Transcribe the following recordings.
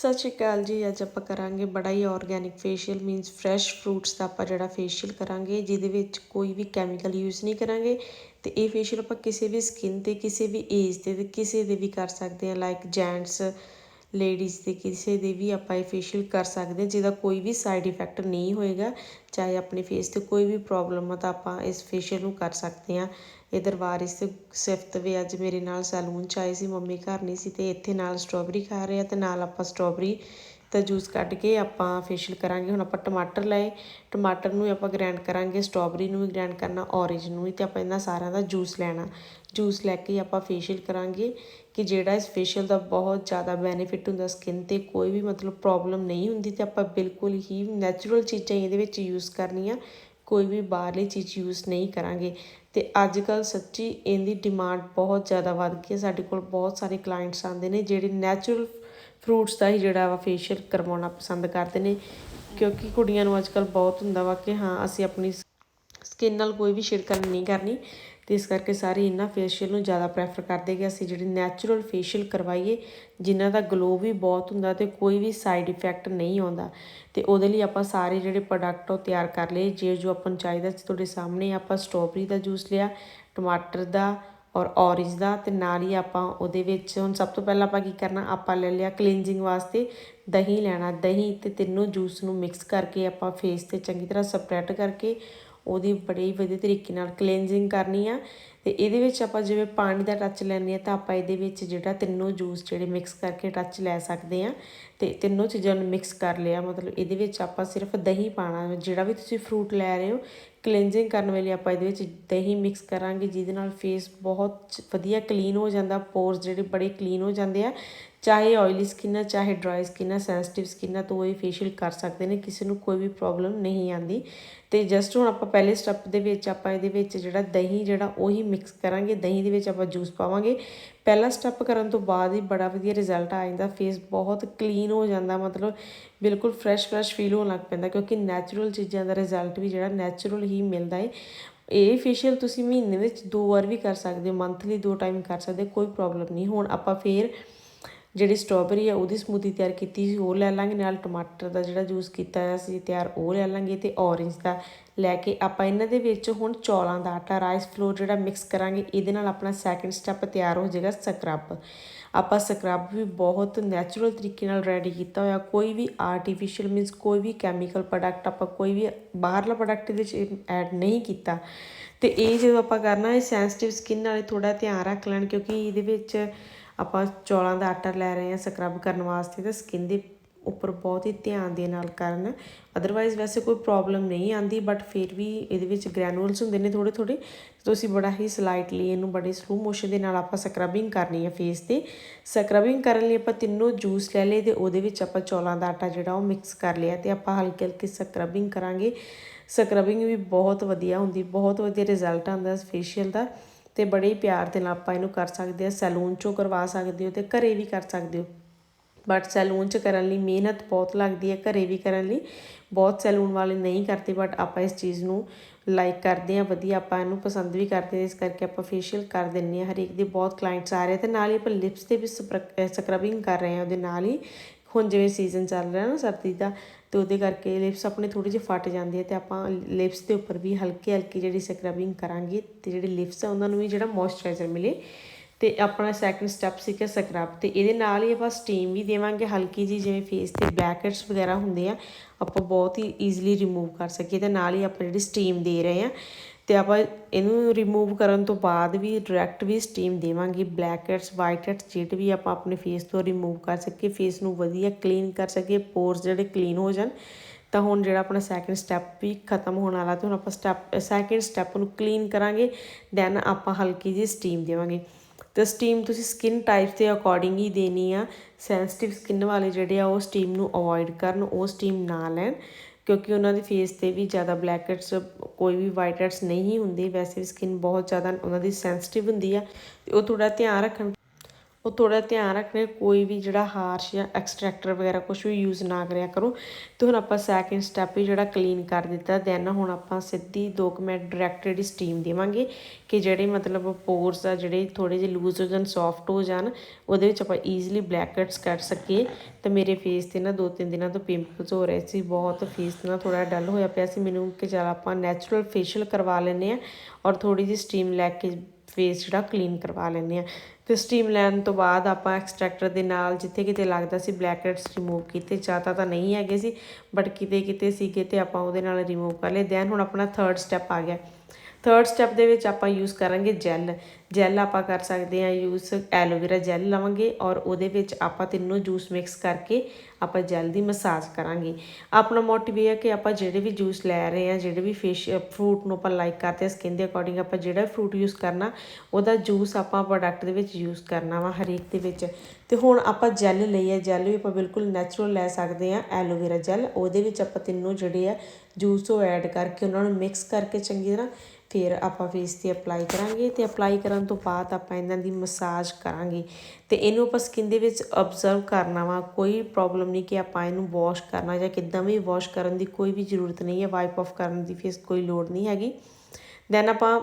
ਸਤਿ ਸ਼੍ਰੀ ਅਕਾਲ ਜੀ, ਅੱਜ ਆਪਾਂ ਕਰਾਂਗੇ ਬੜਾ ਹੀ organic facial means fresh fruits ਦਾ ਆਪਾਂ ਜਿਹੜਾ ਫੇਸ਼ੀਅਲ ਕਰਾਂਗੇ, ਜਿਹਦੇ ਵਿੱਚ ਕੋਈ ਵੀ ਕੈਮੀਕਲ ਯੂਜ਼ ਨਹੀਂ ਕਰਾਂਗੇ। ਤੇ ਇਹ ਫੇਸ਼ੀਅਲ ਆਪਾਂ ਕਿਸੇ ਵੀ ਸਕਿਨ ਤੇ, ਕਿਸੇ ਵੀ ਏਜ ਤੇ ਤੇ ਕਿਸੇ ਦੇ ਵੀ ਕਰ ਸਕਦੇ ਹਾਂ ਲਾਈਕ ਜੈਂਟਸ ਲੇਡੀਜ਼ ਦੇ ਕਿਸੇ ਦੇ ਵੀ ਆਪਾਂ ਇਹ ਫੇਸ਼ੀਅਲ ਕਰ ਸਕਦੇ ਹਾਂ, ਜਿਹਦਾ ਕੋਈ ਵੀ ਸਾਈਡ ਇਫੈਕਟ ਨਹੀਂ ਹੋਏਗਾ। ਚਾਹੇ ਆਪਣੇ ਫੇਸ ਤੇ ਕੋਈ ਵੀ ਪ੍ਰੋਬਲਮ ਆ ਤਾਂ ਆਪਾਂ ਇਸ ਫੇਸ਼ੀਅਲ ਨੂੰ ਕਰ ਸਕਦੇ ਹਾਂ। ਇਹ ਵਾਰਿਸ ਤੇ ਸਿਫਤ ਵੀ ਅੱਜ ਮੇਰੇ ਨਾਲ ਸੈਲੂਨ ਚ ਆਏ ਸੀ, ਮੰਮੀ ਘਰ ਨਹੀਂ ਸੀ ਤੇ ਇੱਥੇ ਨਾਲ ਸਟ੍ਰਾਬੇਰੀ ਖਾ ਰਹੇ ਆ ਤੇ ਨਾਲ ਆਪਾਂ ਸਟ੍ਰਾਬੇਰੀ ਦਾ ਜੂਸ ਕੱਢ ਕੇ ਆਪਾਂ ਫੇਸ਼ੀਅਲ ਕਰਾਂਗੇ। ਹੁਣ ਆਪਾਂ ਟਮਾਟਰ ਲਏ, ਟਮਾਟਰ ਨੂੰ ਆਪਾਂ ਗ੍ਰਾਈਂਡ ਕਰਾਂਗੇ ਸਟ੍ਰਾਬੇਰੀ ਨੂੰ ਵੀ ਗ੍ਰਾਈਂਡ ਕਰਨਾ ਔਰੇਂਜ ਨੂੰ ਵੀ ਤੇ ਆਪਾਂ ਇਹਨਾਂ ਸਾਰਿਆਂ ਦਾ ਜੂਸ ਲੈਣਾ। ਜੂਸ ਲੈ ਕੇ ਆਪਾਂ ਫੇਸ਼ੀਅਲ ਕਰਾਂਗੇ ਕਿ ਜਿਹੜਾ ਇਸ ਫੇਸ਼ੀਅਲ ਦਾ ਬਹੁਤ ਜ਼ਿਆਦਾ ਬੈਨੀਫਿਟ ਹੁੰਦਾ ਸਕਿਨ ਤੇ ਕੋਈ ਵੀ ਮਤਲਬ ਪ੍ਰੋਬਲਮ ਨਹੀਂ ਹੁੰਦੀ ਤੇ ਆਪਾਂ ਬਿਲਕੁਲ ਹੀ ਨੈਚੁਰਲ ਚੀਜ਼ਾਂ ਇਹਦੇ ਵਿੱਚ ਯੂਜ਼ ਕਰਨੀਆਂ। ਕੋਈ ਵੀ ਬਾਹਰਲੀ ਚੀਜ਼ ਯੂਜ਼ ਨਹੀਂ ਕਰਾਂਗੇ। ਤੇ ਅੱਜ ਕੱਲ ਸੱਚੀ ਇਹਦੀ ਡਿਮਾਂਡ ਬਹੁਤ ਜ਼ਿਆਦਾ ਵੱਧ ਗਈ ਹੈ। ਸਾਡੇ ਕੋਲ ਬਹੁਤ ਸਾਰੇ ਕਲਾਇੰਟਸ ਆਉਂਦੇ ਨੇ ਜਿਹੜੇ ਨੈਚੁਰਲ ਫਰੂਟਸ ਦਾ ਹੀ ਜਿਹੜਾ ਵਾ ਫੇਸ਼ੀਅਲ ਕਰਵਾਉਣਾ ਪਸੰਦ ਕਰਦੇ ਨੇ। ਕਿਉਂਕਿ ਕੁੜੀਆਂ ਨੂੰ ਅੱਜ ਕੱਲ ਬਹੁਤ ਹੁੰਦਾ ਵਾ ਕਿ ਹਾਂ, ਅਸੀਂ ਆਪਣੀ ਸਕਿਨ ਨਾਲ ਕੋਈ ਵੀ ਛਿੜਕਣ ਨਹੀਂ ਕਰਨੀ। ਤੇ ਇਸ ਕਰਕੇ ਸਾਰੇ ਇਹਨਾਂ ਫੇਸ਼ੀਅਲ ਨੂੰ ਜ਼ਿਆਦਾ ਪ੍ਰੈਫਰ ਕਰਦੇ ਕਿ ਅਸੀਂ ਜਿਹੜੇ ਨੈਚੁਰਲ ਫੇਸ਼ੀਅਲ ਕਰਵਾਈਏ, ਜਿਨ੍ਹਾਂ ਦਾ ਗਲੋ ਵੀ ਬਹੁਤ ਹੁੰਦਾ ਤੇ ਕੋਈ ਵੀ ਸਾਈਡ ਇਫੈਕਟ ਨਹੀਂ ਆਉਂਦਾ। ਤੇ ਉਹਦੇ ਲਈ ਆਪਾਂ ਸਾਰੇ ਜਿਹੜੇ ਪ੍ਰੋਡਕਟ ਉਹ ਤਿਆਰ ਕਰ ਲਏ, ਜੇ ਜੋ ਆਪਾਂ ਨੂੰ ਚਾਹੀਦਾ ਸੀ ਤੁਹਾਡੇ ਸਾਹਮਣੇ ਆਪਾਂ ਸਟ੍ਰਾਬੇਰੀ ਦਾ ਜੂਸ ਲਿਆ, ਟਮਾਟਰ ਦਾ ਔਰ ਔਰੇਂਜ ਦਾ ਤੇ ਨਾਲ ਹੀ ਆਪਾਂ ਉਹਦੇ ਵਿੱਚ ਹੁਣ ਸਭ ਤੋਂ ਪਹਿਲਾਂ ਆਪਾਂ ਕੀ ਕਰਨਾ, ਆਪਾਂ ਲੈ ਲਿਆ ਕਲੀਨਜ਼ਿੰਗ ਵਾਸਤੇ ਦਹੀਂ ਲੈਣਾ। ਦਹੀਂ ਤੇ ਤਿੰਨੋਂ ਜੂਸ ਨੂੰ ਮਿਕਸ ਕਰਕੇ ਆਪਾਂ ਫੇਸ ਤੇ ਚੰਗੀ ਤਰ੍ਹਾਂ ਸਪਰੈਡ ਕਰਕੇ ਉਹਦੀ ਬੜੇ ਵਧੀਆ ਤਰੀਕੇ ਨਾਲ ਕਲੀਨਜ਼ਿੰਗ ਕਰਨੀ ਆ ਤੇ ਇਹਦੇ ਵਿੱਚ ਆਪਾਂ ਜਿਵੇਂ ਪਾਣੀ ਦਾ ਟੱਚ ਲੈਂਦੇ ਆ ਤਾਂ ਆਪਾਂ ਇਹਦੇ ਵਿੱਚ ਜਿਹੜਾ ਤਿੰਨੋਂ ਜੂਸ ਜਿਹੜੇ ਮਿਕਸ ਕਰਕੇ ਟੱਚ ਲੈ ਸਕਦੇ ਆ ਤੇ ਤਿੰਨੋਂ ਚੀਜ਼ਾਂ ਨੂੰ ਮਿਕਸ ਕਰ ਲਿਆ। ਮਤਲਬ ਇਹਦੇ ਵਿੱਚ ਆਪਾਂ ਸਿਰਫ ਦਹੀਂ ਪਾਣਾ ਜਿਹੜਾ ਵੀ ਤੁਸੀਂ ਫਰੂਟ ਲੈ ਰਹੇ ਹੋ ਕਲੀਨਜ਼ਿੰਗ ਕਰਨ ਵੇਲੇ ਆਪਾਂ ਇਹਦੇ ਵਿੱਚ ਦਹੀਂ ਮਿਕਸ ਕਰਾਂਗੇ, ਜਿਹਦੇ ਨਾਲ ਫੇਸ ਬਹੁਤ ਵਧੀਆ ਕਲੀਨ ਹੋ ਜਾਂਦਾ ਪੋਰਸ ਜਿਹੜੇ ਬੜੇ ਕਲੀਨ ਹੋ ਜਾਂਦੇ ਆ। ਚਾਹੇ ਆਇਲੀ ਸਕਿਨ ਆ, ਚਾਹੇ ਡਰਾਈ ਸਕਿਨ ਆ ਸੈਂਸਿਟਿਵ ਸਕਿਨ ਆ, ਤਾਂ ਉਹ ਇਹ ਫੇਸ਼ੀਅਲ ਕਰ ਸਕਦੇ ਨੇ, ਕਿਸੇ ਨੂੰ ਕੋਈ ਵੀ ਪ੍ਰੋਬਲਮ ਨਹੀਂ ਆਂਦੀ ਤੇ ਜਸਟ ਹੁਣ ਆਪਾਂ ਪਹਿਲੇ ਸਟੈਪ ਦੇ ਵਿੱਚ ਆਪਾਂ ਇਹਦੇ ਵਿੱਚ ਜਿਹੜਾ ਦਹੀਂ ਜਿਹੜਾ, ਉਹੀ ਮਿਕਸ ਕਰਾਂਗੇ, ਦਹੀਂ ਦੇ ਵਿੱਚ ਆਪਾਂ ਜੂਸ ਪਾਵਾਂਗੇ। ਪਹਿਲਾ ਸਟੈਪ ਕਰਨ ਤੋਂ ਬਾਅਦ ਹੀ ਬੜਾ ਵਧੀਆ ਰਿਜ਼ਲਟ ਆ ਜਾਂਦਾ ਫੇਸ ਬਹੁਤ ਕਲੀਨ ਹੋ ਜਾਂਦਾ, ਮਤਲਬ ਬਿਲਕੁਲ ਫਰੈਸ਼ ਫਰੈਸ਼ ਫੀਲ ਹੋਣ ਲੱਗ ਪੈਂਦਾ, ਕਿਉਂਕਿ ਨੈਚੁਰਲ ਚੀਜ਼ਾਂ ਦਾ ਰਿਜ਼ਲਟ ਵੀ ਜਿਹੜਾ ਨੈਚੁਰਲ ਹੀ ਮਿਲਦਾ ਹੈ ਇਹ ਫੇਸ਼ੀਅਲ ਤੁਸੀਂ ਮਹੀਨੇ ਵਿੱਚ ਦੋ ਵਾਰ ਵੀ ਕਰ ਸਕਦੇ ਹੋ ਮੰਥਲੀ ਦੋ ਟਾਈਮ ਕਰ ਸਕਦੇ ਕੋਈ ਪ੍ਰੋਬਲਮ ਨਹੀਂ। ਹੁਣ ਆਪਾਂ ਫੇਰ ਜਿਹੜੀ ਸਟ੍ਰਾਬੇਰੀ ਆ, ਉਹਦੀ ਸਮੂਦੀ ਤਿਆਰ ਕੀਤੀ ਸੀ, ਉਹ ਲੈ ਲਾਂਗੇ। ਨਾਲ ਟਮਾਟਰ ਦਾ ਜਿਹੜਾ ਜੂਸ ਕੀਤਾ ਹੋਇਆ ਸੀ, ਤਿਆਰ ਉਹ ਲੈ ਲਾਂਗੇ ਤੇ ਔਰੇਂਜ ਦਾ ਲੈ ਕੇ ਆਪਾਂ ਇਹਨਾਂ ਦੇ ਵਿੱਚ ਹੁਣ ਚੌਲਾਂ ਦਾ ਆਟਾ ਰਾਈਸ ਫਲੋਰ ਜਿਹੜਾ ਮਿਕਸ ਕਰਾਂਗੇ, ਇਹਦੇ ਨਾਲ ਆਪਣਾ ਸੈਕੰਡ ਸਟੈਪ ਤਿਆਰ ਹੋ ਜਾਏਗਾ ਸਕਰਬ ਆਪਾਂ ਸਕਰਬ ਵੀ ਬਹੁਤ ਨੈਚੁਰਲ ਤਰੀਕੇ ਨਾਲ ਰੈਡੀ ਕੀਤਾ ਹੋਇਆ। ਕੋਈ ਵੀ ਆਰਟੀਫੀਸ਼ੀਅਲ ਮੀਨਸ ਕੋਈ ਵੀ ਕੈਮੀਕਲ ਪ੍ਰੋਡਕਟ ਆਪਾਂ ਕੋਈ ਵੀ ਬਾਹਰਲਾ ਪ੍ਰੋਡਕਟ ਇਹਦੇ ਵਿੱਚ ਐਡ ਨਹੀਂ ਕੀਤਾ। ਤੇ ਇਹ ਜਦੋਂ ਆਪਾਂ ਕਰਨਾ ਹੈ ਸੈਂਸਿਟਿਵ ਸਕਿਨ ਵਾਲੇ ਥੋੜਾ ਧਿਆਨ ਰੱਖ ਲੈਣ, ਕਿਉਂਕਿ ਇਹਦੇ ਵਿੱਚ ਆਪਾਂ ਚੌਲਾਂ ਦਾ ਆਟਾ ਲੈ ਰਹੇ ਹਾਂ ਸਕਰਬ ਕਰਨ ਵਾਸਤੇ ਤਾਂ ਸਕਿਨ ਦੇ ਉੱਪਰ ਬਹੁਤ ਹੀ ਧਿਆਨ ਦੇ ਨਾਲ ਕਰਨ। ਅਦਰਵਾਈਜ਼ ਵੈਸੇ ਕੋਈ ਪ੍ਰੋਬਲਮ ਨਹੀਂ ਆਂਦੀ ਬਟ ਫਿਰ ਵੀ ਇਹਦੇ ਵਿੱਚ ਗ੍ਰੈਨੂਲਸ ਹੁੰਦੇ ਨੇ ਥੋੜੇ ਥੋੜੇ ਤੁਸੀਂ ਬੜਾ ਹੀ ਸਲਾਈਟਲੀ ਇਹਨੂੰ ਬੜੇ ਸਲੋ ਮੋਸ਼ਨ ਦੇ ਨਾਲ ਆਪਾਂ ਸਕਰਬਿੰਗ ਕਰਨੀ ਹੈ ਫੇਸ ਤੇ। ਸਕਰਬਿੰਗ ਕਰਨ ਲਈ ਆਪਾਂ ਤਿੰਨੋਂ ਜੂਸ ਲੈ ਲਏ ਤੇ ਉਹਦੇ ਵਿੱਚ ਆਪਾਂ ਚੌਲਾਂ ਦਾ ਆਟਾ ਜਿਹੜਾ ਉਹ ਮਿਕਸ ਕਰ ਲਿਆ ਤੇ ਆਪਾਂ ਹਲਕੀ ਹਲਕੀ ਸਕਰਬਿੰਗ ਕਰਾਂਗੇ। ਸਕਰਬਿੰਗ ਵੀ ਬਹੁਤ ਵਧੀਆ ਹੁੰਦੀ, ਬਹੁਤ ਵਧੀਆ ਰਿਜ਼ਲਟ ਆਉਂਦਾ ਫੇਸ਼ੀਅਲ ਦਾ। ਤੇ ਬੜੇ ਹੀ ਪਿਆਰ ਦੇ ਨਾਲ ਆਪਾਂ ਇਹਨੂੰ ਕਰ ਸਕਦੇ ਆ ਸੈਲੂਨ ਚੋਂ ਕਰਵਾ ਸਕਦੇ ਹੋ ਤੇ ਘਰੇ ਵੀ ਕਰ ਸਕਦੇ ਹੋ। ਬਟ ਸੈਲੂਨ 'ਚ ਕਰਨ ਲਈ ਮਿਹਨਤ ਬਹੁਤ ਲੱਗਦੀ ਹੈ, ਘਰੇ ਵੀ ਕਰਨ ਲਈ। ਬਹੁਤ ਸੈਲੂਨ ਵਾਲੇ ਨਹੀਂ ਕਰਦੇ ਬਟ ਆਪਾਂ ਇਸ ਚੀਜ਼ ਨੂੰ ਲਾਈਕ ਕਰਦੇ ਆ ਵਧੀਆ ਆਪਾਂ ਇਹਨੂੰ ਪਸੰਦ ਵੀ ਕਰਦੇ ਆ ਇਸ ਕਰਕੇ ਆਪਾਂ ਫੇਸ਼ੀਅਲ ਕਰ ਦਿੰਨੇ ਆ ਹਰੇਕ ਦੇ ਬਹੁਤ ਕਲਾਇੰਟਸ ਆ ਰਹੇ ਤੇ ਨਾਲ ਹੀ ਆਪਾਂ ਲਿਪਸ ਤੇ ਵੀ ਸਕਰਬਿੰਗ ਕਰ ਰਹੇ ਆ ਉਹਦੇ ਨਾਲ ਹੀ। ਹੁਣ ਜਿਵੇਂ ਸੀਜ਼ਨ ਚੱਲ ਰਿਹਾ ਨਾ ਸਰਦੀ ਦਾ ਤੇ ਉਹਦੇ ਕਰਕੇ ਲਿਪਸ ਆਪਣੇ ਥੋੜੇ ਜਿਹੇ ਫਟ ਜਾਂਦੇ ਆ ਤੇ ਆਪਾਂ ਲਿਪਸ ਦੇ ਉੱਪਰ ਵੀ ਹਲਕੀ ਹਲਕੀ ਜਿਹੜੀ ਸਕਰਬਿੰਗ ਕਰਾਂਗੇ ਤੇ ਜਿਹੜੇ ਲਿਪਸ ਆ ਉਹਨਾਂ ਨੂੰ ਵੀ ਜਿਹੜਾ ਮੋਇਸਚਰਾਈਜ਼ਰ ਮਿਲੇ ਤੇ ਆਪਣਾ ਸੈਕੰਡ ਸਟੈਪ ਸੀਗਾ ਸਕਰਬ ਤੇ ਇਹਦੇ ਨਾਲ ਹੀ ਆਪਾਂ ਸਟੀਮ ਵੀ ਦੇਵਾਂਗੇ ਹਲਕੀ ਜੀ ਜਿਵੇਂ ਫੇਸ ਤੇ ਬਲੈਕਹੈਡਸ ਵਗੈਰਾ ਹੁੰਦੇ ਆ, ਆਪਾਂ ਬਹੁਤ ਹੀ ਈਜ਼ੀਲੀ ਰਿਮੂਵ ਕਰ ਸਕੀਏ ਤੇ ਨਾਲ ਹੀ ਆਪਾਂ ਜਿਹੜੀ ਸਟੀਮ ਦੇ ਰਹੇ ਆ ਤੇ ਆਪਾਂ ਇਹਨੂੰ ਰਿਮੂਵ ਕਰਨ ਤੋਂ ਬਾਅਦ ਵੀ ਡਾਇਰੈਕਟ ਵੀ ਸਟੀਮ ਦੇਵਾਂਗੇ। ਬਲੈਕ ਹੈਡਸ ਵਾਈਟ ਹੈਡਸ ਜਿਹੜੇ ਵੀ ਆਪਾਂ ਆਪਣੇ ਫੇਸ ਤੋਂ ਰਿਮੂਵ ਕਰ ਸਕੀਏ ਫੇਸ ਨੂੰ ਵਧੀਆ ਕਲੀਨ ਕਰ ਸਕੀਏ ਪੋਰਸ ਜਿਹੜੇ ਕਲੀਨ ਹੋ ਜਾਣ, ਤਾਂ ਹੁਣ ਜਿਹੜਾ ਆਪਣਾ ਸੈਕਿੰਡ ਸਟੈਪ ਵੀ ਖਤਮ ਹੋਣ ਵਾਲਾ ਤੇ ਹੁਣ ਆਪਾਂ ਸਟੈਪ ਸੈਕਿੰਡ ਸਟੈਪ ਨੂੰ ਕਲੀਨ ਕਰਾਂਗੇ ਦੈਨ ਆਪਾਂ ਹਲਕੀ ਜੀ ਸਟੀਮ ਦੇਵਾਂਗੇ। ਤੇ ਸਟੀਮ ਤੁਸੀਂ ਸਕਿਨ ਟਾਈਪ ਦੇ ਅਕੋਰਡਿੰਗ ਹੀ ਦੇਣੀ ਆ। ਸੈਂਸਿਟਿਵ ਸਕਿਨ ਵਾਲੇ ਜਿਹੜੇ ਆ, ਉਹ ਸਟੀਮ ਨੂੰ ਅਵੋਇਡ ਕਰਨ, ਉਹ ਸਟੀਮ ਨਾ ਲੈਣ। ਕਿਉਂਕਿ ਉਹਨਾਂ ਦੇ ਫੇਸ ਤੇ ਵੀ ਜ਼ਿਆਦਾ ਬਲੈਕ ਹੈਡਸ ਕੋਈ ਵੀ ਵਾਈਟ ਹੈਡਸ ਨਹੀਂ ਹੁੰਦੀ, ਵੈਸੇ ਵੀ ਸਕਿਨ ਬਹੁਤ ਜ਼ਿਆਦਾ ਉਹਨਾਂ ਦੀ ਸੈਂਸਿਟਿਵ ਹੁੰਦੀ ਆ, ਤੇ ਉਹ ਥੋੜਾ ਧਿਆਨ ਰੱਖਣ ਉਹ ਥੋੜਾ ਧਿਆਨ ਰੱਖਣਾ, ਕੋਈ ਵੀ ਜਿਹੜਾ ਹਾਰਸ਼ ਜਾਂ ਐਕਸਟ੍ਰੈਕਟਰ ਵਗੈਰਾ ਕੁਝ ਵੀ ਯੂਜ਼ ਨਾ ਕਰਿਆ ਕਰੋ। ਤੇ ਹੁਣ ਆਪਾਂ ਸੈਕਿੰਡ ਸਟੈਪ ਹੀ ਜਿਹੜਾ ਕਲੀਨ ਕਰ ਦਿੱਤਾ ਦੈਨ ਹੁਣ ਆਪਾਂ ਸਿੱਧੀ 2 ਮਿੰਟ ਡਾਇਰੈਕਟ ਜਿਹੜੀ ਸਟੀਮ ਦੇਵਾਂਗੇ ਕਿ ਜਿਹੜੇ ਮਤਲਬ ਪੋਰਸ ਆ ਜਿਹੜੇ ਥੋੜੇ ਜਿਹੇ ਲੂਜ਼ ਹੋ ਜਾਣ ਸੌਫਟ ਹੋ ਜਾਣ, ਉਹਦੇ ਵਿੱਚ ਆਪਾਂ ਈਜ਼ੀਲੀ ਬਲੈਕਟਸ ਕਰ ਸਕੀਏ। ਤੇ ਮੇਰੇ ਫੇਸ ਤੇ ਨਾ ਦੋ ਤਿੰਨ ਦਿਨਾਂ ਤੋਂ ਪਿੰਪਲਸ ਹੋ ਰਹੇ ਸੀ, ਬਹੁਤ ਫੇਸ ਨਾ ਥੋੜਾ ਡਲ ਹੋਇਆ ਪਿਆ ਸੀ। ਮੈਨੂੰ ਕਿ ਚਲ ਆਪਾਂ ਨੈਚੁਰਲ ਫੇਸ਼ੀਅਲ ਕਰਵਾ ਲੈਨੇ ਆ ਔਰ ਥੋੜੀ ਜਿਹੀ ਸਟੀਮ ਲੈ ਕੇ ਫੇਸ ਜਿਹੜਾ ਕਲੀਨ ਕਰਵਾ ਲੈਂਦੇ ਆ ਤੇ ਸਟੀਮ ਲੈਣ ਤੋਂ ਬਾਅਦ ਆਪਾਂ ਐਕਸਟ੍ਰੈਕਟਰ ਦੇ ਨਾਲ ਜਿੱਥੇ ਕਿਤੇ ਲੱਗਦਾ ਸੀ ਬਲੈਕ ਹੈਡਸ ਰਿਮੂਵ ਕੀਤੇ ਜ਼ਿਆਦਾ ਤਾਂ ਨਹੀਂ ਹੈਗੇ ਸੀ ਬਟ ਕਿਤੇ ਕਿਤੇ ਸੀਗੇ ਤੇ ਆਪਾਂ ਉਹਦੇ ਨਾਲ ਰਿਮੂਵ ਕਰ ਲਏ। ਦੈਨ ਹੁਣ ਆਪਣਾ ਥਰਡ ਸਟੈਪ ਆ ਗਿਆ। ਥਰਡ ਸਟੈਪ ਦੇ ਵਿੱਚ ਆਪਾਂ ਯੂਜ਼ ਕਰਾਂਗੇ ਜੈਲ ਜੈਲ ਆਪਾਂ ਕਰ ਸਕਦੇ ਹਾਂ ਯੂਸ ਐਲੋਵੇਰਾ ਜੈਲ ਲਵਾਂਗੇ ਔਰ ਉਹਦੇ ਵਿੱਚ ਆਪਾਂ ਤਿੰਨੋਂ ਜੂਸ ਮਿਕਸ ਕਰਕੇ ਆਪਾਂ ਜੈਲ ਦੀ ਮਸਾਜ ਕਰਾਂਗੇ। ਆਪਣਾ ਮੋਟਿਵ ਇਹ ਹੈ ਕਿ ਆਪਾਂ ਜਿਹੜੇ ਵੀ ਜੂਸ ਲੈ ਰਹੇ ਹਾਂ, ਜਿਹੜੇ ਵੀ ਫਿਸ਼ ਫਰੂਟ ਨੂੰ ਆਪਾਂ ਲਾਈਕ ਕਰਦੇ ਹਾਂ ਸਕਿਨ ਦੇ ਅਕੋਰਡਿੰਗ ਆਪਾਂ ਜਿਹੜਾ ਫਰੂਟ ਯੂਜ਼ ਕਰਨਾ, ਉਹਦਾ ਜੂਸ ਆਪਾਂ ਪ੍ਰੋਡਕਟ ਦੇ ਵਿੱਚ ਯੂਜ਼ ਕਰਨਾ ਵਾ ਹਰੇਕ ਦੇ ਵਿੱਚ। ਤੇ ਹੁਣ ਆਪਾਂ ਜੈਲ ਲਈ ਹੈ ਜੈਲ ਵੀ ਆਪਾਂ ਬਿਲਕੁਲ ਨੈਚੁਰਲ ਲੈ ਸਕਦੇ ਹਾਂ ਐਲੋਵੇਰਾ ਜੈਲ ਉਹਦੇ ਵਿੱਚ ਆਪਾਂ ਤਿੰਨੋਂ ਜਿਹੜੇ ਆ ਜੂਸ ਉਹ ਐਡ ਕਰਕੇ ਉਹਨਾਂ ਨੂੰ ਮਿਕਸ ਕਰਕੇ ਚੰਗੀ ਤਰ੍ਹਾਂ ਫਿਰ ਆਪਾਂ ਫੇਸ ਤੇ ਅਪਲਾਈ ਕਰਾਂਗੇ। ਤੇ ਅਪਲਾਈ ਕਰਨ ਤੋਂ ਬਾਅਦ ਆਪਾਂ ਇਹਨਾਂ ਦੀ ਮਸਾਜ ਕਰਾਂਗੇ। ਤੇ ਇਹਨੂੰ ਆਪਾਂ ਸਕਿਨ ਦੇ ਵਿੱਚ ਅਬਜ਼ਰਵ ਕਰਨਾ ਵਾ, ਕੋਈ ਪ੍ਰੋਬਲਮ ਨਹੀਂ ਕਿ ਆਪਾਂ ਇਹਨੂੰ ਵਾਸ਼ ਕਰਨਾ ਜਾਂ ਕਿੱਦਾਂ ਵੀ ਵਾਸ਼ ਕਰਨ ਦੀ ਕੋਈ ਵੀ ਜ਼ਰੂਰਤ ਨਹੀਂ ਹੈ ਵਾਈਪ ਆਫ ਕਰਨ ਦੀ ਫੇਸ ਕੋਈ ਲੋੜ ਨਹੀਂ ਹੈਗੀ। ਦੈਨ ਆਪਾਂ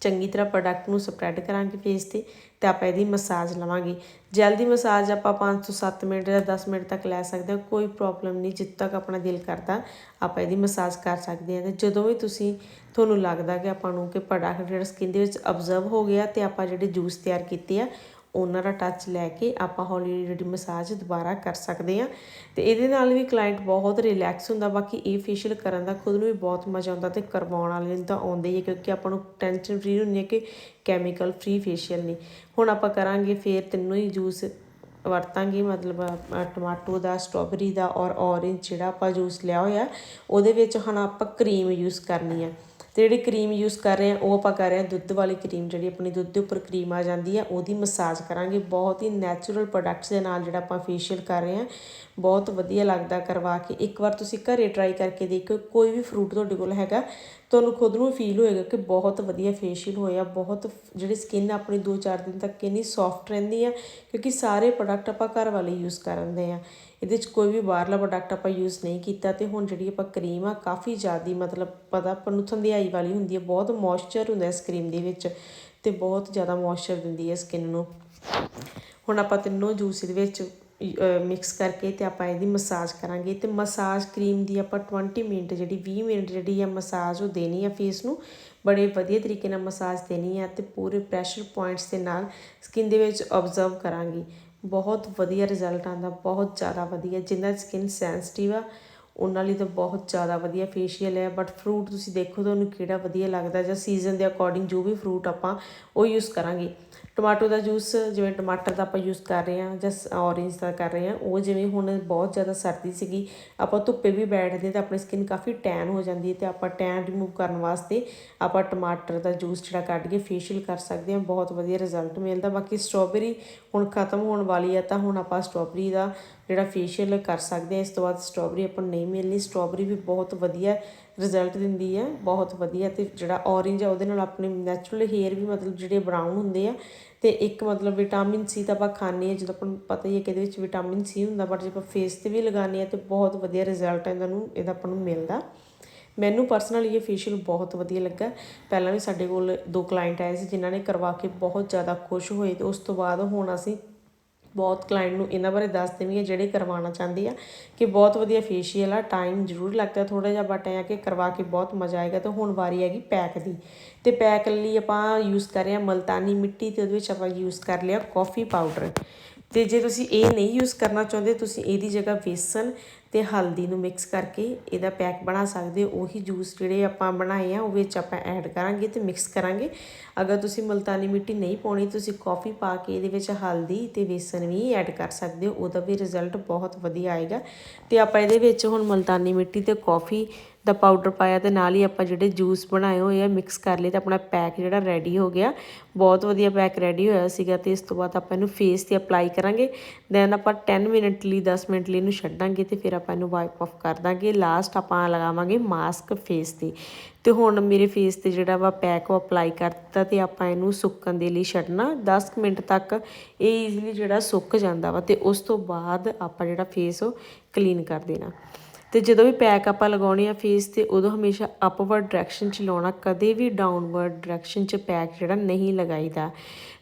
ਚੰਗੀ ਤਰ੍ਹਾਂ ਪ੍ਰੋਡਕਟ ਨੂੰ ਸਪਰੈਡ ਕਰਾਂਗੇ ਫੇਸ ਤੇ ਤੇ ਆਪਾਂ ਇਹਦੀ ਮਸਾਜ ਲਵਾਂਗੇ। ਜੈਲ ਦੀ ਮਸਾਜ ਆਪਾਂ 5 ਤੋਂ 7 ਮਿੰਟ ਜਾਂ 10 ਮਿੰਟ ਤੱਕ ਲੈ ਸਕਦੇ ਹਾਂ, ਕੋਈ ਪ੍ਰੋਬਲਮ ਨਹੀਂ, ਜਿੱਦ ਤੱਕ ਆਪਣਾ ਦਿਲ ਕਰਦਾ ਆਪਾਂ ਇਹਦੀ ਮਸਾਜ ਕਰ ਸਕਦੇ ਹਾਂ ਤੇ ਜਦੋਂ ਵੀ ਤੁਸੀਂ ਤੁਹਾਨੂੰ ਲੱਗਦਾ ਕਿ ਆਪਾਂ ਨੂੰ ਕਿ ਪ੍ਰੋਡਕਟ ਜਿਹੜਾ ਸਕਿਨ ਦੇ ਵਿੱਚ ਅਬਜ਼ਰਵ ਹੋ ਗਿਆ ਤੇ ਆਪਾਂ ਜਿਹੜੇ ਜੂਸ ਤਿਆਰ ਕੀਤੇ ਆ ਉਹਨਾਂ ਦਾ ਟੱਚ ਲੈ ਕੇ ਆਪਾਂ ਹੌਲੀ ਹੌਲੀ ਜਿਹੜੀ ਮਸਾਜ ਦੁਬਾਰਾ ਕਰ ਸਕਦੇ ਆ ਤੇ ਇਹਦੇ ਨਾਲ ਵੀ ਕਲਾਇੰਟ ਬਹੁਤ ਰਿਲੈਕਸ ਹੁੰਦਾ, ਬਾਕੀ ਇਹ ਫੇਸ਼ੀਅਲ ਕਰਨ ਦਾ ਖੁਦ ਨੂੰ ਵੀ ਬਹੁਤ ਮਜ਼ਾ ਆਉਂਦਾ ਤੇ ਕਰਵਾਉਣ ਵਾਲੇ ਨੂੰ ਤਾਂ ਆਉਂਦਾ ਹੀ ਹੈ ਕਿਉਂਕਿ ਆਪਾਂ ਨੂੰ ਟੈਨਸ਼ਨ ਫ੍ਰੀ ਹੁੰਦੀ ਹੈ ਕਿ ਕੈਮੀਕਲ ਫ੍ਰੀ ਫੇਸ਼ੀਅਲ ਨਹੀਂ। ਹੁਣ ਆਪਾਂ ਕਰਾਂਗੇ ਫੇਰ ਤਿੰਨੋਂ ਹੀ ਜੂਸ ਵਰਤਾਂਗੇ, ਮਤਲਬ ਟਮਾਟੋ ਦਾ ਸਟ੍ਰਾਬੇਰੀ ਦਾ ਔਰ ਔਰੇਂਜ ਜਿਹੜਾ ਆਪਾਂ ਜੂਸ ਲਿਆ ਹੋਇਆ, ਉਹਦੇ ਵਿੱਚ ਹੁਣ ਆਪਾਂ ਕਰੀਮ ਯੂਜ਼ ਕਰਨੀ ਆ। ਤੇ ਜਿਹੜੀ ਕਰੀਮ ਯੂਜ਼ ਕਰ ਰਹੇ ਆ ਉਹ ਆਪਾਂ ਕਰ ਰਹੇ ਆ ਦੁੱਧ ਵਾਲੀ ਕਰੀਮ ਜਿਹੜੀ ਆਪਣੀ ਦੁੱਧ ਦੇ ਉੱਪਰ ਕਰੀਮ ਆ ਜਾਂਦੀ ਆ ਉਹਦੀ ਮਸਾਜ ਕਰਾਂਗੇ। ਬਹੁਤ ਹੀ ਨੈਚੁਰਲ ਪ੍ਰੋਡਕਟਸ ਦੇ ਨਾਲ ਜਿਹੜਾ ਆਪਾਂ ਫੇਸ਼ੀਅਲ ਕਰ ਰਹੇ ਆ ਬਹੁਤ ਵਧੀਆ ਲੱਗਦਾ ਕਰਵਾ ਕੇ। ਇੱਕ ਵਾਰ ਤੁਸੀਂ ਘਰੇ ਟਰਾਈ ਕਰਕੇ ਦੇਖੋ ਕੋਈ ਵੀ ਫਰੂਟ ਤੁਹਾਡੇ ਕੋਲ ਹੈਗਾ, ਤੁਹਾਨੂੰ ਖੁਦ ਨੂੰ ਫੀਲ ਹੋਏਗਾ ਕਿ ਬਹੁਤ ਵਧੀਆ ਫੇਸ਼ੀਅਲ ਹੋਇਆ, ਬਹੁਤ ਜਿਹੜੀ ਸਕਿਨ ਆਪਣੀ 2-4 ਦਿਨ ਤੱਕ ਕਿੰਨੀ ਸੌਫਟ ਰਹਿੰਦੀ ਆ, ਕਿਉਂਕਿ ਸਾਰੇ ਪ੍ਰੋਡਕਟ ਆਪਾਂ ਘਰ ਵਾਲੇ ਯੂਜ਼ ਕਰਦੇ ਆ। ਇਹਦੇ 'ਚ ਕੋਈ ਵੀ ਬਾਹਰਲਾ ਪ੍ਰੋਡਕਟ ਆਪਾਂ ਯੂਜ਼ ਨਹੀਂ ਕੀਤਾ ਤੇ ਹੁਣ ਜਿਹੜੀ ਆਪਾਂ ਕਰੀਮ ਆ, ਕਾਫੀ ਜ਼ਿਆਦੀ ਮਤਲਬ ਪਤਾ ਆਪਾਂ ਨੂੰ ਥੰਧਿਆਈ ਵਾਲੀ ਹੁੰਦੀ ਹੈ ਬਹੁਤ ਮੋਇਸਚਰ ਹੁੰਦਾ ਇਸ ਕਰੀਮ ਦੇ ਵਿੱਚ ਤੇ ਬਹੁਤ ਜ਼ਿਆਦਾ ਮੋਇਸਚਰ ਦਿੰਦੀ ਹੈ ਸਕਿਨ ਨੂੰ। ਹੁਣ ਆਪਾਂ ਤਿੰਨੋਂ ਜੂਸ ਇਹਦੇ ਵਿੱਚ ਮਿਕਸ ਕਰਕੇ ਤੇ ਆਪਾਂ ਇਹਦੀ ਮਸਾਜ ਕਰਾਂਗੇ ਤੇ ਮਸਾਜ ਕਰੀਮ ਦੀ ਆਪਾਂ 20 ਮਿੰਟ ਜਿਹੜੀ 20 ਮਿੰਟ ਜਿਹੜੀ ਆ ਮਸਾਜ ਉਹ ਦੇਣੀ ਆ ਫੇਸ ਨੂੰ, ਬੜੇ ਵਧੀਆ ਤਰੀਕੇ ਨਾਲ ਮਸਾਜ ਦੇਣੀ ਆ ਤੇ ਪੂਰੇ ਪ੍ਰੈਸ਼ਰ ਪੁਆਇੰਟਸ ਦੇ ਨਾਲ ਸਕਿਨ ਦੇ ਵਿੱਚ ਆਬਜ਼ਰਵ ਕਰਾਂਗੇ। ਬਹੁਤ ਵਧੀਆ ਰਿਜ਼ਲਟ ਆਉਂਦਾ ਬਹੁਤ ਜ਼ਿਆਦਾ ਵਧੀਆ ਜਿਨ੍ਹਾਂ ਦੀ ਸਕਿਨ ਸੈਂਸਿਟਿਵ ਆ ਉਹਨਾਂ ਲਈ ਤਾਂ ਬਹੁਤ ਜ਼ਿਆਦਾ ਵਧੀਆ ਫੇਸ਼ੀਅਲ ਹੈ ਬਟ ਫਰੂਟ ਤੁਸੀਂ ਦੇਖੋ ਤੁਹਾਨੂੰ ਕਿਹੜਾ ਵਧੀਆ ਲੱਗਦਾ ਜਾਂ ਸੀਜ਼ਨ ਦੇ ਅਕੋਰਡਿੰਗ ਜੋ ਵੀ ਫਰੂਟ ਆਪਾਂ ਉਹ ਯੂਜ਼ ਕਰਾਂਗੇ। ਟਮਾਟੋ ਦਾ ਜੂਸ ਜਿਵੇਂ ਟਮਾਟਰ ਦਾ ਆਪਾਂ ਯੂਜ਼ ਕਰ ਰਹੇ ਹਾਂ ਜਾਂ ਔਰੇਂਜ ਦਾ ਕਰ ਰਹੇ ਹਾਂ, ਉਹ ਜਿਵੇਂ ਹੁਣ ਬਹੁਤ ਜ਼ਿਆਦਾ ਸਰਦੀ ਸੀਗੀ, ਆਪਾਂ ਧੁੱਪੇ ਵੀ ਬੈਠਦੇ ਤਾਂ ਆਪਣੀ ਸਕਿਨ ਕਾਫੀ ਟੈਨ ਹੋ ਜਾਂਦੀ ਹੈ ਤੇ ਆਪਾਂ ਟੈਨ ਰਿਮੂਵ ਕਰਨ ਵਾਸਤੇ ਆਪਾਂ ਟਮਾਟਰ ਦਾ ਜੂਸ ਜਿਹੜਾ ਕੱਢ ਕੇ ਫੇਸ਼ੀਅਲ ਕਰ ਸਕਦੇ ਹਾਂ, ਬਹੁਤ ਵਧੀਆ ਰਿਜ਼ਲਟ ਮਿਲਦਾ। ਬਾਕੀ ਸਟ੍ਰਾਬੇਰੀ ਹੁਣ ਖਤਮ ਹੋਣ ਵਾਲੀ ਹੈ ਤਾਂ ਹੁਣ ਆਪਾਂ ਸਟ੍ਰਾਬੇਰੀ ਦਾ ਜਿਹੜਾ ਫੇਸ਼ੀਅਲ ਕਰ ਸਕਦੇ ਹਾਂ, ਇਸ ਤੋਂ ਬਾਅਦ ਸਟ੍ਰਾਬੇਰੀ ਆਪਾਂ ਨਹੀਂ ਨਹੀਂ ਮਿਲਣੀ ਸਟ੍ਰਾਬੇਰੀ ਵੀ ਬਹੁਤ ਵਧੀਆ ਰਿਜ਼ਲਟ ਦਿੰਦੀ ਹੈ ਬਹੁਤ ਵਧੀਆ ਤੇ ਜਿਹੜਾ ਔਰੇਂਜ ਆ ਉਹਦੇ ਨਾਲ ਆਪਣੇ ਨੈਚੁਰਲ ਹੇਅਰ ਵੀ ਮਤਲਬ ਜਿਹੜੇ ਬਰਾਊਨ ਹੁੰਦੇ ਆ ਤੇ ਇੱਕ ਮਤਲਬ ਵਿਟਾਮਿਨ ਸੀ ਤਾਂ ਆਪਾਂ ਖਾਂਦੇ ਆ ਜਦੋਂ ਆਪਾਂ ਨੂੰ ਪਤਾ ਹੀ ਹੈ ਕਿ ਇਹਦੇ ਵਿੱਚ ਵਿਟਾਮਿਨ ਸੀ ਹੁੰਦਾ ਬਟ ਜੇ ਆਪਾਂ ਫੇਸ ਤੇ ਵੀ ਲਗਾਉਂਦੇ ਆ ਤੇ ਬਹੁਤ ਵਧੀਆ ਰਿਜ਼ਲਟ ਇਹਨਾਂ ਨੂੰ ਇਹਦਾ ਆਪਾਂ ਨੂੰ ਮਿਲਦਾ। ਮੈਨੂੰ ਪਰਸਨਲੀ ਇਹ ਫੇਸ਼ੀਅਲ ਬਹੁਤ ਵਧੀਆ ਲੱਗਾ। ਪਹਿਲਾਂ ਵੀ ਸਾਡੇ ਕੋਲ ਦੋ ਕਲਾਇੰਟ ਆਏ ਸੀ, ਜਿਨ੍ਹਾਂ ਨੇ ਕਰਵਾ ਕੇ ਬਹੁਤ ਜ਼ਿਆਦਾ ਖੁਸ਼ ਹੋਏ ਤੇ ਉਸ ਤੋਂ ਬਾਅਦ ਹੁਣ ਅਸੀਂ ਬਹੁਤ ਕਲਾਇੰਟ ਨੂੰ ਇਹਨਾਂ ਬਾਰੇ ਦੱਸ ਦੇਣੀ ਹੈ ਜਿਹੜੇ ਕਰਵਾਉਣਾ ਚਾਹੁੰਦੇ ਆ ਕਿ ਬਹੁਤ ਵਧੀਆ ਫੇਸ਼ੀਅਲ ਆ ਟਾਈਮ ਜ਼ਰੂਰ ਲੱਗਦਾ ਥੋੜਾ ਜਿਹਾ ਬਟ ਐਂ ਆ ਕਿ ਕਰਵਾ ਕੇ ਬਹੁਤ ਮਜ਼ਾ ਆਏਗਾ ਤੇ ਹੁਣ ਵਾਰੀ ਹੈਗੀ ਪੈਕ ਦੀ। ਤੇ ਪੈਕ ਲਈ ਆਪਾਂ ਯੂਜ਼ ਕਰ ਰਹੇ ਹਾਂ ਮਲਤਾਨੀ ਮਿੱਟੀ ਤੇ ਉਹਦੇ ਵਿੱਚ ਆਪਾਂ ਯੂਜ਼ ਕਰ ਲਿਆ ਕਾਫੀ ਪਾਊਡਰ ਤੇ ਜੇ ਤੁਸੀਂ ਇਹ ਨਹੀਂ ਯੂਜ਼ ਕਰਨਾ ਚਾਹੁੰਦੇ, ਤੁਸੀਂ ਇਹਦੀ ਜਗ੍ਹਾ ਵੇਸਨ ਤੇ ਹਲਦੀ ਨੂੰ ਮਿਕਸ ਕਰਕੇ ਇਹਦਾ ਪੈਕ ਬਣਾ ਸਕਦੇ ਹੋ। ਉਹੀ ਜੂਸ ਜਿਹੜੇ ਆਪਾਂ ਬਣਾਏ ਆ, ਉਹ ਵਿੱਚ ਆਪਾਂ ਐਡ ਕਰਾਂਗੇ ਤੇ ਮਿਕਸ ਕਰਾਂਗੇ। ਅਗਰ ਤੁਸੀਂ ਮਲਤਾਨੀ ਮਿੱਟੀ ਨਹੀਂ ਪਾਉਣੀ, ਤੁਸੀਂ ਕਾਫੀ ਪਾ ਕੇ ਇਹਦੇ ਵਿੱਚ ਹਲਦੀ ਤੇ ਵੇਸਨ ਵੀ ਐਡ ਕਰ ਸਕਦੇ ਹੋ। ਉਹਦਾ ਵੀ ਰਿਜ਼ਲਟ ਬਹੁਤ ਵਧੀਆ ਆਏਗਾ। ਤੇ ਆਪਾਂ ਇਹਦੇ ਵਿੱਚ ਹੁਣ ਮਲਤਾਨੀ ਮਿੱਟੀ ਤੇ ਕਾਫੀ ਦਾ ਪਾਊਡਰ ਪਾਇਆ ਤੇ ਨਾਲ ਹੀ ਆਪਾਂ ਜਿਹੜੇ ਜੂਸ ਬਣਾਏ ਹੋਏ ਆ ਮਿਕਸ ਕਰ ਲਏ ਤੇ ਆਪਣਾ ਪੈਕ ਜਿਹੜਾ ਰੈਡੀ ਹੋ ਗਿਆ। ਬਹੁਤ ਵਧੀਆ ਪੈਕ ਰੈਡੀ ਹੋਇਆ ਸੀਗਾ ਤੇ ਇਸ ਤੋਂ ਬਾਅਦ ਆਪਾਂ ਇਹਨੂੰ ਫੇਸ ਤੇ ਅਪਲਾਈ ਕਰਾਂਗੇ। ਦੈਨ ਆਪਾਂ 10 ਮਿੰਟ ਲਈ 10 ਮਿੰਟ ਲਈ ਇਹਨੂੰ ਛੱਡਾਂਗੇ ਤੇ ਫਿਰ ਆਪਾਂ ਇਹਨੂੰ ਵਾਈਪ ਆਫ ਕਰ ਦਾਂਗੇ। ਲਾਸਟ ਆਪਾਂ ਲਗਾਵਾਂਗੇ ਮਾਸਕ ਫੇਸ ਤੇ। ਤੇ ਹੁਣ ਮੇਰੇ ਫੇਸ ਤੇ ਜਿਹੜਾ ਵਾ ਪੈਕ ਉਹ ਅਪਲਾਈ ਕਰ ਦਿੱਤਾ ਤੇ ਆਪਾਂ ਇਹਨੂੰ ਸੁੱਕਣ ਦੇ ਲਈ ਛੱਡਣਾ। 10 ਮਿੰਟ ਤੱਕ ਇਹ ਈਜ਼ੀਲੀ ਜਿਹੜਾ ਸੁੱਕ ਜਾਂਦਾ ਵਾ ਤੇ ਉਸ ਤੋਂ ਬਾਅਦ ਆਪਾਂ ਜਿਹੜਾ ਫੇਸ ਉਹ ਕਲੀਨ ਕਰ ਦੇਣਾ। ਤੇ ਜਦੋਂ ਵੀ ਪੈਕ ਆਪਾਂ ਲਗਾਉਣੇ ਆ ਫੇਸ ਤੇ ਉਦੋਂ ਹਮੇਸ਼ਾ ਅਪਵਰਡ ਡਾਇਰੈਕਸ਼ਨ ਚ ਲਾਉਣਾ, ਕਦੇ ਵੀ ਡਾਊਨਵਰਡ ਡਾਇਰੈਕਸ਼ਨ ਚ ਪੈਕ ਜਿਹੜਾ ਨਹੀਂ ਲਗਾਈਦਾ।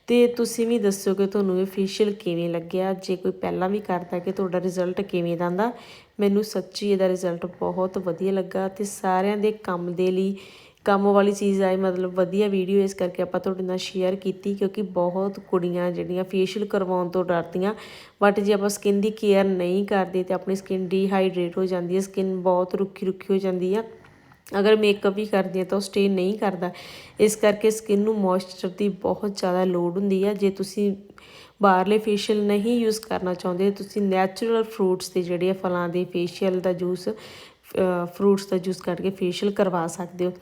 ਤੇ ਤੁਸੀਂ ਵੀ ਦੱਸੋ ਕਿ ਤੁਹਾਨੂੰ ਇਹ ਫੇਸ਼ੀਅਲ ਕਿਵੇਂ ਲੱਗਿਆ? ਜੇ ਕੋਈ ਪਹਿਲਾਂ ਵੀ ਕਰਦਾ ਕਿ ਤੁਹਾਡਾ ਰਿਜ਼ਲਟ ਕਿਵੇਂ ਦਾ ਆਂਦਾ ਮੈਨੂੰ ਸੱਚੀ ਇਹਦਾ ਰਿਜ਼ਲਟ ਬਹੁਤ ਵਧੀਆ ਲੱਗਾ ਤੇ ਸਾਰਿਆਂ ਦੇ ਕੰਮ ਦੇ ਲਈ ਕੰਮ ਵਾਲੀ ਚੀਜ਼ ਆਏ ਮਤਲਬ ਵਧੀਆ ਵੀਡੀਓ ਇਸ ਕਰਕੇ ਆਪਾਂ ਤੁਹਾਡੇ ਨਾਲ ਸ਼ੇਅਰ ਕੀਤੀ ਕਿਉਂਕਿ ਬਹੁਤ ਕੁੜੀਆਂ ਜਿਹੜੀਆਂ ਫੇਸ਼ੀਅਲ ਕਰਵਾਉਣ ਤੋਂ ਡਰਦੀਆਂ। ਬਟ ਜੇ ਆਪਾਂ ਸਕਿਨ ਦੀ ਕੇਅਰ ਨਹੀਂ ਕਰਦੇ ਤੇ ਆਪਣੀ ਸਕਿਨ ਡੀਹਾਈਡਰੇਟ ਹੋ ਜਾਂਦੀ ਹੈ ਸਕਿਨ ਬਹੁਤ ਰੁੱਖੀ ਰੁੱਖੀ ਹੋ ਜਾਂਦੀ ਆ। ਅਗਰ ਮੇਕਅਪ ਵੀ ਕਰਦੀ ਹੈ ਤਾਂ ਉਹ ਸਟੇ ਨਹੀਂ ਕਰਦਾ। ਇਸ ਕਰਕੇ ਸਕਿਨ ਨੂੰ ਮੋਇਸਚਰ ਦੀ ਬਹੁਤ ਜ਼ਿਆਦਾ ਲੋੜ ਹੁੰਦੀ ਹੈ ਜੇ ਤੁਸੀਂ ਬਾਹਰਲੇ ਫੇਸ਼ੀਅਲ ਨਹੀਂ ਯੂਜ਼ ਕਰਨਾ ਚਾਹੁੰਦੇ, ਤੁਸੀਂ ਨੈਚੁਰਲ ਫਰੂਟਸ ਦੇ ਜਿਹੜੇ ਆ ਫਲਾਂ ਦੇ ਫੇਸ਼ੀਅਲ ਦਾ ਜੂਸ ਫਰੂਟਸ ਦਾ ਜੂਸ ਕੱਢ ਕੇ ਫੇਸ਼ੀਅਲ ਕਰਵਾ ਸਕਦੇ ਹੋ।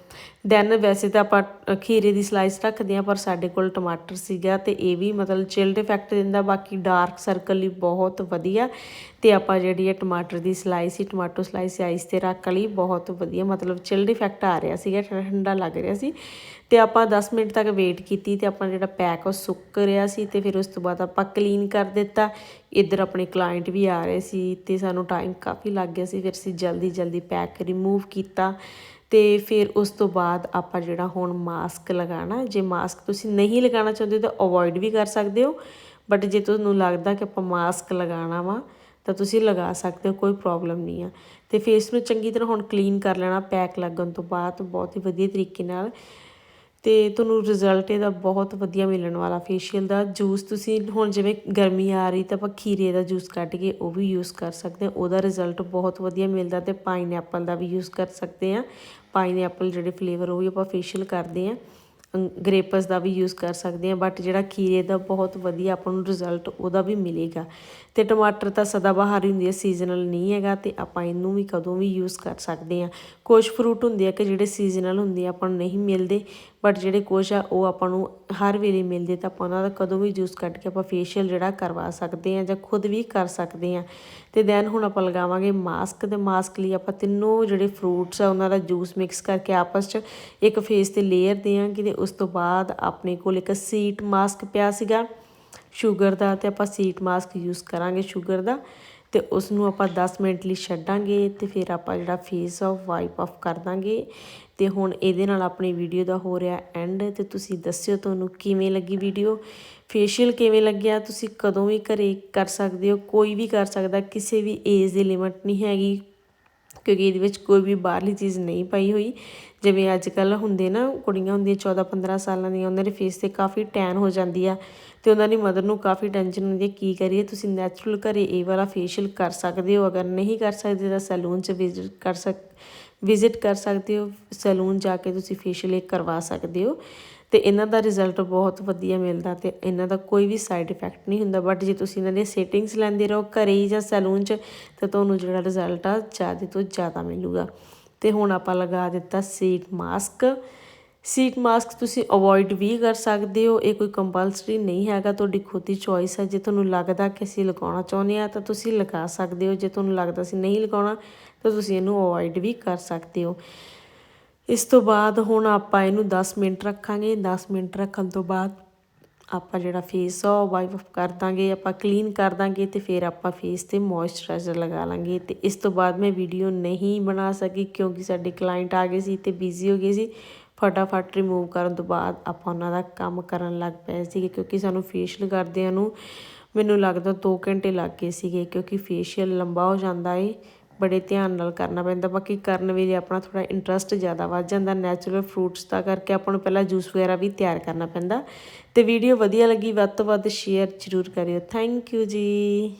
ਦੈਨ ਵੈਸੇ ਤਾਂ ਆਪਾਂ ਖੀਰੇ ਦੀ ਸਲਾਈਸ ਰੱਖਦੇ ਆ ਪਰ ਸਾਡੇ ਕੋਲ ਟਮਾਟਰ ਸੀਗਾ ਤੇ ਇਹ ਵੀ ਮਤਲਬ ਚਿਲਡ ਇਫੈਕਟ ਦਿੰਦਾ। ਬਾਕੀ ਡਾਰਕ ਸਰਕਲ ਲਈ ਬਹੁਤ ਵਧੀਆ ਤੇ ਆਪਾਂ ਜਿਹੜੀ ਹੈ ਟਮਾਟਰ ਦੀ ਸਲਾਈਸ ਹੀ ਟਮਾਟੋ ਸਲਾਈਸ ਆਈਸ ਤੇ ਰੱਖ ਲਈ, ਬਹੁਤ ਵਧੀਆ ਮਤਲਬ ਚਿਲਡ ਇਫੈਕਟ ਆ ਰਿਹਾ ਸੀਗਾ, ਠੰਡਾ ਲੱਗ ਰਿਹਾ ਸੀ। ਤੇ ਆਪਾਂ 10 ਮਿੰਟ ਤੱਕ ਵੇਟ ਕੀਤੀ ਤੇ ਆਪਣਾ ਜਿਹੜਾ ਪੈਕ ਉਹ ਸੁੱਕ ਰਿਹਾ ਸੀ ਤੇ ਫਿਰ ਉਸ ਤੋਂ ਬਾਅਦ ਆਪਾਂ ਕਲੀਨ ਕਰ ਦਿੱਤਾ। ਇੱਧਰ ਆਪਣੇ ਕਲਾਇੰਟ ਵੀ ਆ ਰਹੇ ਸੀ ਤੇ ਸਾਨੂੰ ਟਾਈਮ ਕਾਫੀ ਲੱਗ ਗਿਆ ਸੀ, ਫਿਰ ਅਸੀਂ ਜਲਦੀ ਜਲਦੀ ਪੈਕ ਰਿਮੂਵ ਕੀਤਾ ਤੇ ਫਿਰ ਉਸ ਤੋਂ ਬਾਅਦ ਆਪਾਂ ਜਿਹੜਾ ਹੁਣ ਮਾਸਕ ਲਗਾਉਣਾ, ਜੇ ਮਾਸਕ ਤੁਸੀਂ ਨਹੀਂ ਲਗਾਉਣਾ ਚਾਹੁੰਦੇ ਤਾਂ ਅਵੋਇਡ ਵੀ ਕਰ ਸਕਦੇ ਹੋ ਬਟ ਜੇ ਤੁਹਾਨੂੰ ਲੱਗਦਾ ਕਿ ਆਪਾਂ ਮਾਸਕ ਲਗਾਉਣਾ ਵਾ, ਤਾਂ ਤੁਸੀਂ ਲਗਾ ਸਕਦੇ ਹੋ, ਕੋਈ ਪ੍ਰੋਬਲਮ ਨਹੀਂ ਆ। ਤੇ ਫੇਸ ਨੂੰ ਚੰਗੀ ਤਰ੍ਹਾਂ ਹੁਣ ਕਲੀਨ ਕਰ ਲੈਣਾ ਪੈਕ ਲੱਗਣ ਤੋਂ ਬਾਅਦ ਬਹੁਤ ਹੀ ਵਧੀਆ ਤਰੀਕੇ ਨਾਲ। ਤੇ ਤੁਹਾਨੂੰ ਰਿਜ਼ਲਟ ਇਹਦਾ ਬਹੁਤ ਵਧੀਆ ਮਿਲਣ ਵਾਲਾ ਫੇਸ਼ੀਅਲ ਦਾ ਜੂਸ ਤੁਸੀਂ ਹੁਣ ਜਿਵੇਂ ਗਰਮੀ ਆ ਰਹੀ ਤਾਂ ਆਪਾਂ ਖੀਰੇ ਦਾ ਜੂਸ ਕੱਢ ਕੇ ਉਹ ਵੀ ਯੂਜ਼ ਕਰ ਸਕਦੇ ਹਾਂ। ਉਹਦਾ ਰਿਜ਼ਲਟ ਬਹੁਤ ਵਧੀਆ ਮਿਲਦਾ ਤੇ ਪਾਈਨਐਪਲ ਦਾ ਵੀ ਯੂਜ਼ ਕਰ ਸਕਦੇ ਆ ਪਾਈਨਐਪਲ ਜਿਹੜੇ ਫਲੇਵਰ ਉਹ ਵੀ ਆਪਾਂ ਫੇਸ਼ੀਅਲ ਕਰਦੇ ਆ ਗ੍ਰੇਪਸ ਦਾ ਵੀ ਯੂਜ਼ ਕਰ ਸਕਦੇ ਆ ਬਟ ਜਿਹੜਾ ਖੀਰੇ ਦਾ ਬਹੁਤ ਵਧੀਆ ਆਪਾਂ ਨੂੰ ਰਿਜ਼ਲਟ ਉਹਦਾ ਵੀ ਮਿਲੇਗਾ। ਤੇ ਟਮਾਟਰ ਤਾਂ ਸਦਾ ਬਹਾਰ ਹੀ ਹੁੰਦੀ ਹੈ ਸੀਜ਼ਨਲ ਨਹੀਂ ਹੈਗਾ ਤੇ ਆਪਾਂ ਇਹਨੂੰ ਵੀ ਕਦੋਂ ਵੀ ਯੂਜ਼ ਕਰ ਸਕਦੇ ਆ ਕੁਝ ਫਰੂਟ ਹੁੰਦੇ ਆ ਕਿ ਜਿਹੜੇ ਸੀਜ਼ਨਲ ਹੁੰਦੇ ਆ, ਆਪਾਂ ਨੂੰ ਨਹੀਂ ਮਿਲਦੇ ਬਟ ਜਿਹੜੇ ਕੁਝ ਆ, ਉਹ ਆਪਾਂ ਨੂੰ ਹਰ ਵੇਲੇ ਮਿਲਦੇ ਤਾਂ ਆਪਾਂ ਉਹਨਾਂ ਦਾ ਕਦੋਂ ਵੀ ਜੂਸ ਕੱਢ ਕੇ ਆਪਾਂ ਫੇਸ਼ੀਅਲ ਜਿਹੜਾ ਕਰਵਾ ਸਕਦੇ ਆ ਜਾਂ ਖੁਦ ਵੀ ਕਰ ਸਕਦੇ ਆ ਤੇ ਦੈਨ ਹੁਣ ਆਪਾਂ ਲਗਾਵਾਂਗੇ ਮਾਸਕ ਤੇ ਮਾਸਕ ਲਈ ਆਪਾਂ ਤਿੰਨੋਂ ਜਿਹੜੇ ਫਰੂਟਸ ਆ, ਉਹਨਾਂ ਦਾ ਜੂਸ ਮਿਕਸ ਕਰਕੇ ਆਪਸ 'ਚ ਇੱਕ ਫੇਸ ਤੇ ਲੇਅਰ ਦੇਾਂਗੇ ਤੇ ਉਸ ਤੋਂ ਬਾਅਦ ਆਪਣੇ ਕੋਲ ਇੱਕ ਸੀਟ ਮਾਸਕ ਪਿਆ ਸੀਗਾ। ਸ਼ੂਗਰ ਦਾ ਤੇ ਆਪਾਂ ਸੀਟ ਮਾਸਕ ਯੂਜ਼ ਕਰਾਂਗੇ ਸ਼ੂਗਰ ਦਾ ਤੇ ਉਸ ਨੂੰ ਆਪਾਂ 10 ਮਿੰਟ ਲਈ ਛੱਡਾਂਗੇ ਤੇ ਫਿਰ ਆਪਾਂ ਜਿਹੜਾ ਫੇਸ ਆਫ ਵਾਈਪ ਆਫ ਕਰ ਦਾਂਗੇ ਤੇ ਹੁਣ ਇਹਦੇ ਨਾਲ ਆਪਣੀ ਵੀਡੀਓ ਦਾ ਹੋ ਰਿਹਾ ਐਂਡ ਤੇ ਤੁਸੀਂ ਦੱਸਿਓ ਤੁਹਾਨੂੰ ਕਿਵੇਂ ਲੱਗੀ ਵੀਡੀਓ ਫੇਸ਼ੀਅਲ ਕਿਵੇਂ ਲੱਗਿਆ, ਤੁਸੀਂ ਕਦੋਂ ਵੀ ਘਰੇ ਕਰ ਸਕਦੇ ਹੋ, ਕੋਈ ਵੀ ਕਰ ਸਕਦਾ, ਕਿਸੇ ਵੀ ਏਜ ਦੀ ਲਿਮਟ ਨਹੀਂ ਹੈਗੀ ਕਿਉਂਕਿ ਇਹਦੇ ਵਿੱਚ ਕੋਈ ਵੀ ਬਾਹਰਲੀ ਚੀਜ਼ ਨਹੀਂ ਪਾਈ ਹੋਈ। ਜਿਵੇਂ ਅੱਜ ਕੱਲ ਹੁੰਦੇ ਨਾ, ਕੁੜੀਆਂ ਹੁੰਦੀਆਂ 14 15 ਸਾਲਾਂ ਦੀਆਂ, ਉਹਨਾਂ ਦੇ ਫੇਸ ਤੇ ਕਾਫੀ ਟੈਨ ਹੋ ਜਾਂਦੀ ਆ ਤੇ ਉਹਨਾਂ ਦੀ ਮਦਰ ਨੂੰ ਕਾਫੀ ਟੈਨਸ਼ਨ ਹੁੰਦੀ ਹੈ ਕੀ ਕਰੀਏ? ਤੁਸੀਂ ਨੈਚੁਰਲ ਘਰੇ ਇਹ ਵਾਲਾ ਫੇਸ਼ੀਅਲ ਕਰ ਸਕਦੇ ਹੋ, ਅਗਰ ਨਹੀਂ ਕਰ ਸਕਦੇ ਤਾਂ ਸੈਲੂਨ 'ਚ ਵਿਜ਼ਿਟ ਕਰ ਸਕ ਵਿਜ਼ਿਟ ਕਰ ਸਕਦੇ ਹੋ ਸੈਲੂਨ ਜਾ ਕੇ ਤੁਸੀਂ ਫੇਸ਼ੀਅਲ ਇਹ ਕਰਵਾ ਸਕਦੇ ਹੋ। ਤੇ ਇਹਨਾਂ ਦਾ ਰਿਜ਼ਲਟ ਬਹੁਤ ਵਧੀਆ ਮਿਲਦਾ ਤੇ ਇਹਨਾਂ ਦਾ ਕੋਈ ਵੀ ਸਾਈਡ ਇਫੈਕਟ ਨਹੀਂ ਹੁੰਦਾ। ਬਟ ਜੇ ਤੁਸੀਂ ਇਹਨਾਂ ਦੀਆਂ ਸੈਟਿੰਗਸ ਲੈਂਦੇ ਰਹੋ ਘਰੇ ਹੀ ਜਾਂ ਸੈਲੂਨ 'ਚ, ਤਾਂ ਤੁਹਾਨੂੰ ਜਿਹੜਾ ਰਿਜ਼ਲਟ ਆ ਜ਼ਿਆਦਾ ਤੋਂ ਜ਼ਿਆਦਾ ਮਿਲੂਗਾ। ਤੇ ਹੁਣ ਆਪਾਂ ਲਗਾ ਦਿੱਤਾ ਸੀਟ ਮਾਸਕ ਸੀਟ ਮਾਸਕ ਤੁਸੀਂ ਅਵੋਇਡ ਵੀ ਕਰ ਸਕਦੇ ਹੋ। ਇਹ ਕੋਈ ਕੰਪਲਸਰੀ ਨਹੀਂ ਹੈਗਾ। ਤੁਹਾਡੀ ਖੁਦ ਦੀ ਚੋਇਸ ਹੈ ਜੇ ਤੁਹਾਨੂੰ ਲੱਗਦਾ ਕਿ ਅਸੀਂ ਲਗਾਉਣਾ ਚਾਹੁੰਦੇ ਆ, ਤਾਂ ਤੁਸੀਂ ਲਗਾ ਸਕਦੇ ਹੋ। ਜੇ ਤੁਹਾਨੂੰ ਲੱਗਦਾ ਸੀ ਨਹੀਂ ਲਗਾਉਣਾ, ਤਾਂ ਤੁਸੀਂ ਇਹਨੂੰ ਅਵੋਇਡ ਵੀ ਕਰ ਸਕਦੇ ਹੋ। ਇਸ ਤੋਂ ਬਾਅਦ ਹੁਣ ਆਪਾਂ ਇਹਨੂੰ 10 ਮਿੰਟ ਰੱਖਾਂਗੇ। 10 ਮਿੰਟ ਰੱਖਣ ਤੋਂ ਬਾਅਦ ਆਪਾਂ ਜਿਹੜਾ ਫੇਸ ਆ ਉਹ ਵਾਈਪ ਅਪ ਕਰ ਦਾਂਗੇ। ਆਪਾਂ ਕਲੀਨ ਕਰ ਦਾਂਗੇ ਤੇ ਫਿਰ ਆਪਾਂ ਫੇਸ ਤੇ ਮੋਇਸਚਰਾਈਜ਼ਰ ਲਗਾ ਲਾਂਗੇ। ਤੇ ਇਸ ਤੋਂ ਬਾਅਦ ਮੈਂ ਵੀਡੀਓ ਨਹੀਂ ਬਣਾ ਸਕੀ ਕਿਉਂਕਿ ਸਾਡੇ ਕਲਾਇੰਟ ਆ ਗਏ ਸੀ ਤੇ ਬਿਜ਼ੀ ਹੋ ਗਏ ਸੀ। ਫਟਾਫਟ ਰਿਮੂਵ ਕਰਨ ਤੋਂ ਬਾਅਦ ਆਪਾਂ ਉਹਨਾਂ ਦਾ ਕੰਮ ਕਰਨ ਲੱਗ ਪਏ ਸੀਗੇ ਕਿਉਂਕਿ ਸਾਨੂੰ ਫੇਸ਼ੀਅਲ ਕਰਦਿਆਂ ਨੂੰ ਮੈਨੂੰ ਲੱਗਦਾ 2 ਘੰਟੇ ਲੱਗ ਗਏ ਸੀਗੇ ਕਿਉਂਕਿ ਫੇਸ਼ੀਅਲ ਲੰਬਾ ਹੋ ਜਾਂਦਾ ਏ। ਬੜੇ ਧਿਆਨ ਨਾਲ ਕਰਨਾ ਪੈਂਦਾ, ਬਾਕੀ ਕਰਨ ਵੇਲੇ ਆਪਣਾ ਥੋੜਾ ਇੰਟਰਸਟ ਜ਼ਿਆਦਾ ਵੱਧ ਜਾਂਦਾ ਨੈਚੁਰਲ ਫਰੂਟਸ ਦਾ ਕਰਕੇ ਆਪਾਂ ਨੂੰ ਪਹਿਲਾਂ ਜੂਸ ਵਗੈਰਾ ਵੀ ਤਿਆਰ ਕਰਨਾ ਪੈਂਦਾ। ਤੇ ਵੀਡੀਓ ਵਧੀਆ ਲੱਗੀ, ਵੱਧ ਤੋਂ ਵੱਧ ਸ਼ੇਅਰ ਜ਼ਰੂਰ ਕਰਿਓ। ਥੈਂਕ ਯੂ ਜੀ।